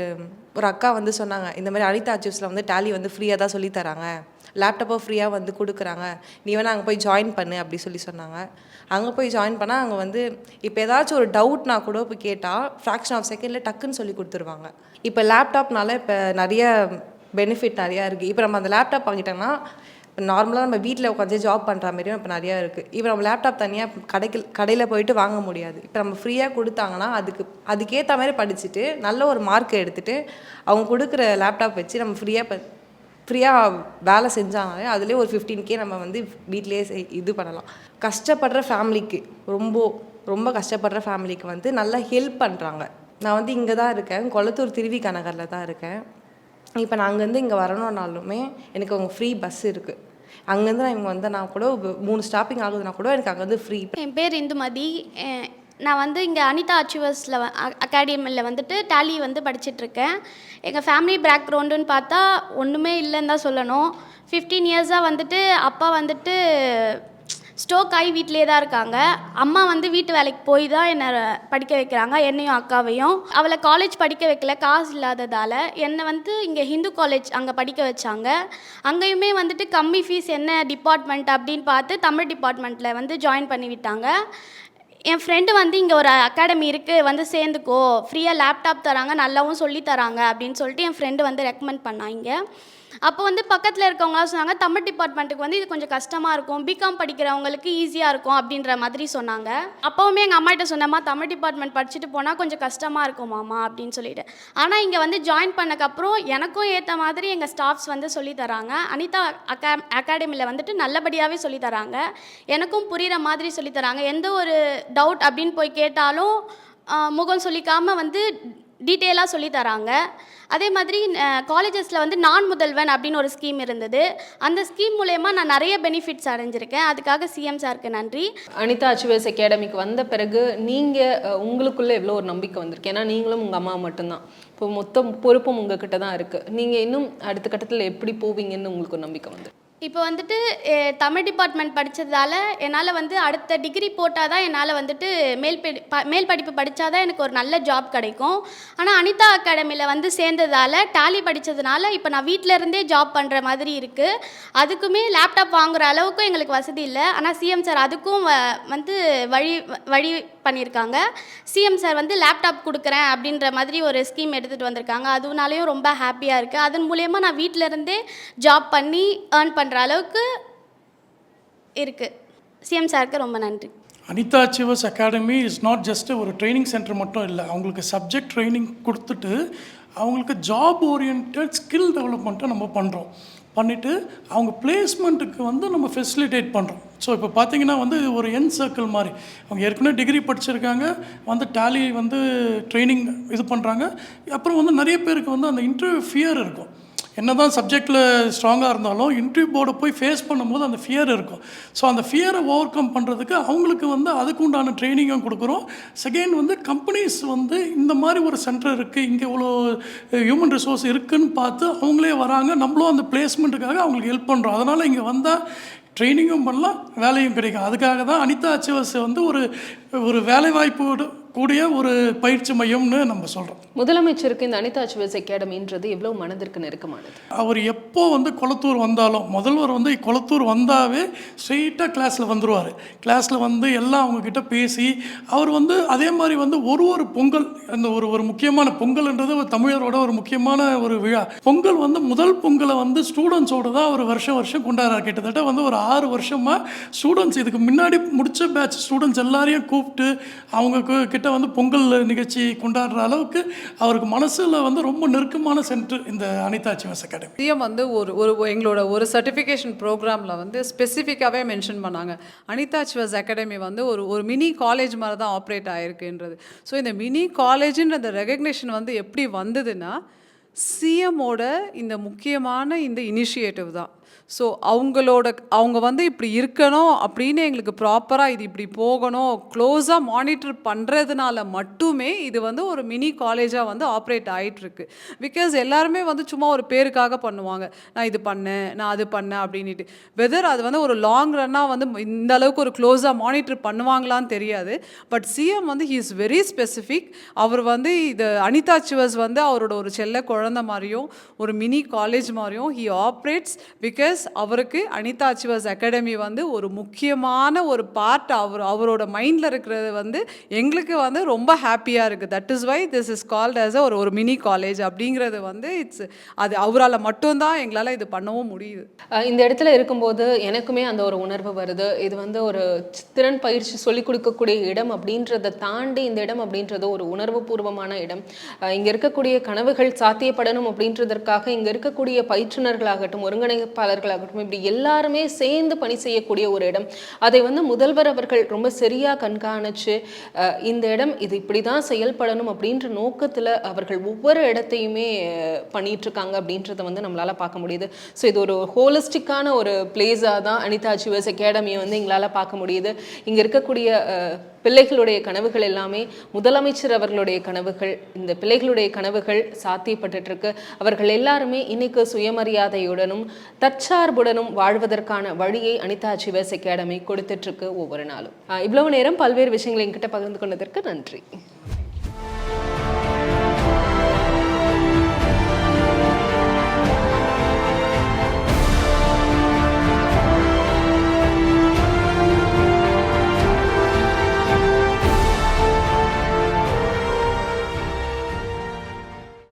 ஒரு அக்கா வந்து சொன்னாங்க இந்த மாதிரி அனிதா அச்சீவ்ஸில் வந்து டேலி வந்து ஃப்ரீயாக தான் சொல்லித்தராங்க லேப்டாப்போ ஃப்ரீயாக வந்து கொடுக்குறாங்க. நீ வேணால் அங்கே போய் ஜாயின் பண்ணு அப்படி சொல்லி சொன்னாங்க. அங்கே போய் ஜாயின் பண்ணால் அங்கே வந்து இப்போ ஏதாச்சும் ஒரு டவுட்னா கூட இப்போ கேட்டால் ஃப்ராக்ஷன் ஆஃப் செகண்டில் டக்குன்னு சொல்லி கொடுத்துருவாங்க. இப்போ லேப்டாப்னால இப்போ நிறைய பெனிஃபிட் நிறையா இருக்குது இப்போ நம்ம அந்த லேப்டாப் வாங்கிட்டோம்னா இப்போ நார்மலாக நம்ம வீட்டில் உட்காந்து ஜாப் பண்ணுற மாதிரியும் இப்போ நிறையா இருக்குது இப்போ நம்ம லேப்டாப் தனியாக கடைக்கு கடையில் போயிட்டு வாங்க முடியாது. இப்போ நம்ம ஃப்ரீயாக கொடுத்தாங்கன்னா அதுக்கு அதுக்கேற்ற மாதிரி படிச்சுட்டு நல்ல ஒரு மார்க் எடுத்துகிட்டு அவங்க கொடுக்குற லேப்டாப் வச்சு நம்ம ஃப்ரீயாக ஃப்ரீயாக வேலை செஞ்சாங்களே அதுலேயே ஒரு ஃபிஃப்டீன் கே நம்ம வந்து வீட்டிலேயே செய் இது பண்ணலாம். கஷ்டப்படுற ஃபேமிலிக்கு ரொம்ப ரொம்ப கஷ்டப்படுற ஃபேமிலிக்கு வந்து நல்லா ஹெல்ப் பண்ணுறாங்க நான் வந்து இங்கே தான் இருக்கேன். கொளத்தூர் திருவி கனகரில் தான் இருக்கேன். இப்போ நான் அங்கேருந்து இங்கே வரணுன்னாலுமே எனக்கு அவங்க ஃப்ரீ பஸ் இருக்குது அங்கேருந்து நான் இவங்க வந்தேன்னா கூட மூணு ஸ்டாப்பிங் ஆகுதுன்னா கூட எனக்கு அங்கேருந்து ஃப்ரீ என் பேர் இந்துமதி. நான் வந்து இங்கே அனிதா அச்சீவர்ஸில் அகாடமியில் வந்துட்டு டேலி வந்து படிச்சிட்ருக்கேன். எங்கள் ஃபேமிலி பேக்ரவுண்டுன்னு பார்த்தா ஒன்றுமே இல்லைன்னு தான் சொல்லணும். ஃபிஃப்டீன் இயர்ஸாக வந்துட்டு அப்பா வந்துட்டு ஸ்டோக் ஆகி வீட்டிலே தான் இருக்காங்க. அம்மா வந்து வீட்டு வேலைக்கு போய் தான் என்னை படிக்க வைக்கிறாங்க. என்னையும் அக்காவையும். அவளை காலேஜ் படிக்க வைக்கல. காசு இல்லாததால் என்னை வந்து இங்கே ஹிந்து காலேஜ் அங்கே படிக்க வச்சாங்க. அங்கேயுமே வந்துட்டு கம்மி ஃபீஸ் என்ன டிபார்ட்மெண்ட் அப்படின்னு பார்த்து தமிழ் டிபார்ட்மெண்ட்டில் வந்து ஜாயின் பண்ணி விட்டாங்க. என் ஃப்ரெண்டு வந்து இங்கே ஒரு அகாடமி இருக்குது வந்து சேர்ந்துக்கோ. ஃப்ரீயாக லேப்டாப் தராங்க. நல்லாவும் சொல்லி தராங்க அப்படின்னு சொல்லிட்டு என் ஃப்ரெண்டு வந்து ரெக்கமெண்ட் பண்ணாங்க அப்போ வந்து பக்கத்தில் இருக்கவங்களாம் சொன்னாங்க தமிழ் டிபார்ட்மெண்ட்டுக்கு வந்து இது கொஞ்சம் கஷ்டமாக இருக்கும். பிகாம் படிக்கிறவங்களுக்கு ஈஸியாக இருக்கும் அப்படின்ற மாதிரி சொன்னாங்க. அப்போவுமே எங்கள் அம்மாகிட்ட சொன்னம்மா தமிழ் டிபார்ட்மெண்ட் படிச்சுட்டு போனால் கொஞ்சம் கஷ்டமாக இருக்கும் மாமா அப்படின்னு சொல்லிட்டு. ஆனால் இங்கே வந்து ஜாயின் பண்ணக்கப்புறம் எனக்கும் ஏற்ற மாதிரி எங்கள் ஸ்டாஃப்ஸ் வந்து சொல்லி தராங்க. அனிதா அக்கா அகாடமியில் வந்துட்டு நல்லபடியாகவே சொல்லி தராங்க. எனக்கும் புரிகிற மாதிரி சொல்லி தராங்க. எந்த ஒரு டவுட் அப்படின்னு போய் கேட்டாலும் முகம் சொல்லிக்காமல் வந்து டீட்டெயிலாக சொல்லி தராங்க. அதே மாதிரி காலேஜஸில் வந்து நான் முதல்வன் அப்படின்னு ஒரு ஸ்கீம் இருந்தது. அந்த ஸ்கீம் மூலயமா நான் நிறைய பெனிஃபிட்ஸ் அடைஞ்சிருக்கேன். அதுக்காக சிஎம் சாருக்கு நன்றி. அனிதா அச்சுவேஸ் அகாடமிக்கு வந்த பிறகு நீங்கள் உங்களுக்குள்ளே எவ்வளோ ஒரு நம்பிக்கை வந்திருக்கு? ஏன்னா நீங்களும் உங்கள் அம்மா மட்டும்தான். இப்போ மொத்த பொறுப்பும் உங்ககிட்ட தான் இருக்குது நீங்கள் இன்னும் அடுத்த கட்டத்தில் எப்படி போவீங்கன்னு உங்களுக்கு ஒரு நம்பிக்கை வந்து இப்போ வந்துட்டு தமிழ் டிபார்ட்மெண்ட் படித்ததால என்னால் வந்து அடுத்த டிகிரி போட்டால் தான் என்னால் வந்துட்டு மேல் படி ப- மேல் படிப்பு படித்தா தான் எனக்கு ஒரு நல்ல ஜாப் கிடைக்கும். ஆனால் அனிதா அகாடமியில் வந்து சேர்ந்ததால் டேலி படித்ததுனால இப்போ நான் வீட்டில் இருந்தே ஜாப் பண்ணுற மாதிரி இருக்குது அதுக்குமே லேப்டாப் வாங்குகிற அளவுக்கு எங்களுக்கு வசதி இல்லை. ஆனால் சிஎம் சார் அதுக்கும் வ- வந்து வழி வழி பண்ணியிருக்காங்க. சிஎம் சார் வந்து லேப்டாப் கொடுக்குறேன் அப்படின்ற மாதிரி ஒரு ஸ்கீம் எடுத்துகிட்டு வந்திருக்காங்க. அதுனாலேயும் ரொம்ப ஹாப்பியாக இருக்குது அதன் மூலயமா நான் வீட்டில் இருந்தே ஜாப் பண்ணி ஏர்ன் பண்ணுற அளவுக்கு இருக்குது சிஎம் சாருக்கு ரொம்ப நன்றி. Anitha Sivas academy is not just ஒரு ட்ரைனிங் சென்டர் மட்டும் இல்லை. அவங்களுக்கு சப்ஜெக்ட் ட்ரைனிங் கொடுத்துட்டு அவங்களுக்கு ஜாப் ஓரியன்ட் ஸ்கில் டெவலப்மெண்ட்டை நம்ம பண்ணுறோம் பண்ணிவிட்டு அவங்க பிளேஸ்மெண்ட்டுக்கு வந்து நம்ம ஃபெசிலிட்டேட் பண்ணுறோம் ஸோ இப்போ பார்த்தீங்கன்னா வந்து ஒரு என் சர்க்கிள் மாதிரி. அவங்க ஏற்கனவே டிகிரி படிச்சிருக்காங்க வந்து டேலி வந்து ட்ரைனிங் இது பண்ணுறாங்க அப்புறம் வந்து நிறைய பேருக்கு வந்து அந்த இன்டர்வியூ ஃபியர் இருக்கும். என்ன தான் சப்ஜெக்டில் ஸ்ட்ராங்காக இருந்தாலும் இன்டர்வியூ போர்டை போய் ஃபேஸ் பண்ணும்போது அந்த ஃபியர் இருக்கும். ஸோ அந்த ஃபியரை ஓவர் கம் பண்ணுறதுக்கு அவங்களுக்கு வந்து அதுக்கு உண்டான ட்ரைனிங்கும் கொடுக்குறோம். செகண்ட் வந்து கம்பெனிஸ் வந்து இந்த மாதிரி ஒரு சென்டர் இருக்குது இங்கே இவ்வளோ ஹியூமன் ரிசோர்ஸ் இருக்குன்னு பார்த்து அவங்களே வராங்க நம்மளும் அந்த பிளேஸ்மெண்ட்டுக்காக அவங்களுக்கு ஹெல்ப் பண்ணுறோம் அதனால் இங்கே வந்தால் ட்ரைனிங்கும் பண்ணலாம் வேலையும் கிடைக்கும். அதுக்காக தான் அனிதா அச்சுவஸ் வந்து ஒரு ஒரு வேலைவாய்ப்போடு கூடிய ஒரு பயிற்சி மையம்னு நம்ம சொல்கிறோம் முதலமைச்சருக்கு இந்த அனிதா அச்சுவேஸ் அகாடமின்றது எவ்வளோ மனதிற்கு நெருக்கமானது? அவர் எப்போ வந்து கொளத்தூர் வந்தாலும் முதல்வர் வந்து கொளத்தூர் வந்தாவே ஸ்ட்ரெயிட்டாக கிளாஸில் வந்துடுவார் கிளாஸில் வந்து எல்லாம் அவங்கக்கிட்ட பேசி அவர் வந்து அதே மாதிரி வந்து ஒரு ஒரு பொங்கல் அந்த ஒரு ஒரு முக்கியமான பொங்கல்ன்றது ஒரு தமிழரோட ஒரு முக்கியமான ஒரு விழா. பொங்கல் வந்து முதல் பொங்கலை வந்து ஸ்டூடெண்ட்ஸோட தான் அவர் வருஷம் வருஷம் கொண்டாடுறார். கிட்டத்தட்ட வந்து ஒரு ஆறு வருஷமாக ஸ்டூடெண்ட்ஸ் இதுக்கு முன்னாடி முடிச்ச பேட்ச் ஸ்டூடெண்ட்ஸ் எல்லாரையும் கூப்பிட்டு அவங்க கிட்ட வந்து பொங்கல் நிகழ்ச்சி கொண்டாடுற அளவுக்கு அவருக்கு மனசில் வந்து ரொம்ப நெருக்கமான சென்டர் இந்த அனிதா சிவஸ் அகாடமி. சிஎம் வந்து ஒரு ஒரு எங்களோட ஒரு சர்டிஃபிகேஷன் ப்ரோக்ராமில் வந்து ஸ்பெசிஃபிக்காகவே மென்ஷன் பண்ணாங்க. அனிதா சிவஸ் அகாடமி வந்து ஒரு ஒரு மினி காலேஜ் மாதிரி தான் ஆப்ரேட் ஆகிருக்குன்றது ஸோ இந்த மினி காலேஜுன்ற அந்த ரெகக்னேஷன் வந்து எப்படி வந்ததுன்னா சிஎம்மோட இந்த முக்கியமான இந்த இனிஷியேட்டிவ் தான். ஸோ அவங்களோட அவங்க வந்து இப்படி இருக்கணும் அப்படின்னு எங்களுக்கு ப்ராப்பராக இது இப்படி போகணும். க்ளோஸாக மானிட்டர் பண்ணுறதுனால மட்டுமே இது வந்து ஒரு மினி காலேஜாக வந்து ஆப்ரேட் ஆகிட்டுருக்கு பிகாஸ் எல்லாருமே வந்து சும்மா ஒரு பேருக்காக பண்ணுவாங்க. நான் இது பண்ணேன் நான் அது பண்ணேன் அப்படின்ட்டு வெதர் அது வந்து ஒரு லாங் ரன்னாக வந்து இந்த அளவுக்கு ஒரு க்ளோஸாக மானிட்டர் பண்ணுவாங்களான்னு தெரியாது. பட் சிஎம் வந்து ஹீ இஸ் வெரி ஸ்பெசிஃபிக் அவர் வந்து இது அனிதா சிவஸ் வந்து அவரோட ஒரு செல்ல குழந்த மாதிரியும் ஒரு மினி காலேஜ் மாதிரியும் ஹீ ஆப்ரேட்ஸ் பிகாஸ் அவருக்கு அனிதா சிவஸ் அகாடமி வந்து ஒரு முக்கியமான ஒரு பார்ட் அவர் அவரோட மைண்டில் இருக்கிறது வந்து எங்களுக்கு வந்து ரொம்ப ஹாப்பியாக இருக்குது that is why this is called as ஒரு ஒரு மினி காலேஜ் அப்படிங்கிறது வந்து இட்ஸ் அது அவரால் மட்டும்தான் எங்களால் இது பண்ணவும் முடியுது. இந்த இடத்துல இருக்கும்போது எனக்குமே அந்த ஒரு உணர்வு வருது. இது வந்து ஒரு திறன் பயிற்சி சொல்லிக் கொடுக்கக்கூடிய இடம் அப்படின்றத தாண்டி இந்த இடம் அப்படின்றது ஒரு உணர்வு பூர்வமான இடம். இங்கே இருக்கக்கூடிய கனவுகள் சாத்தியப்படணும் அப்படின்றதற்காக இங்கே இருக்கக்கூடிய பயிற்றுனர்களாகட்டும் ஒருங்கிணைப்பாளர்களாகட்டும் இப்படி எல்லாருமே சேர்ந்து பணி செய்யக்கூடிய ஒரு இடம். அதை வந்து முதல்வர் அவர்கள் ரொம்ப சரியாக கண்காணிச்சு இந்த இடம் இது இப்படி தான் செயல்படணும் அப்படின்ற நோக்கத்தில் அவர்கள் ஒவ்வொரு இடத்தையுமே பண்ணிகிட்ருக்காங்க அப்படின்றத வந்து நம்மளால் பார்க்க முடியுது. ஸோ இது ஒரு ஹோலிஸ்டிக்கான ஒரு பிளேஸாக தான் அனிதா அச்சுவஸ் அகாடமியை வந்து எங்களால் பார்க்க முடியுது. இங்கே இருக்கக்கூடிய பிள்ளைகளுடைய கனவுகள் எல்லாமே முதலமைச்சர் அவர்களுடைய கனவுகள் இந்த பிள்ளைகளுடைய கனவுகள் சாத்தியப்பட்டுட்ருக்கு அவர்கள் எல்லாருமே இன்னைக்கு சுயமரியாதையுடனும் தற்சார்புடனும் வாழ்வதற்கான வழியை அனிதா சிவஸ் அகாடமி கொடுத்துட்டு இருக்கு ஒவ்வொரு நாளும். இவ்வளவு நேரம் பல்வேறு விஷயங்களை என்கிட்ட பகிர்ந்து கொண்டதற்கு நன்றி.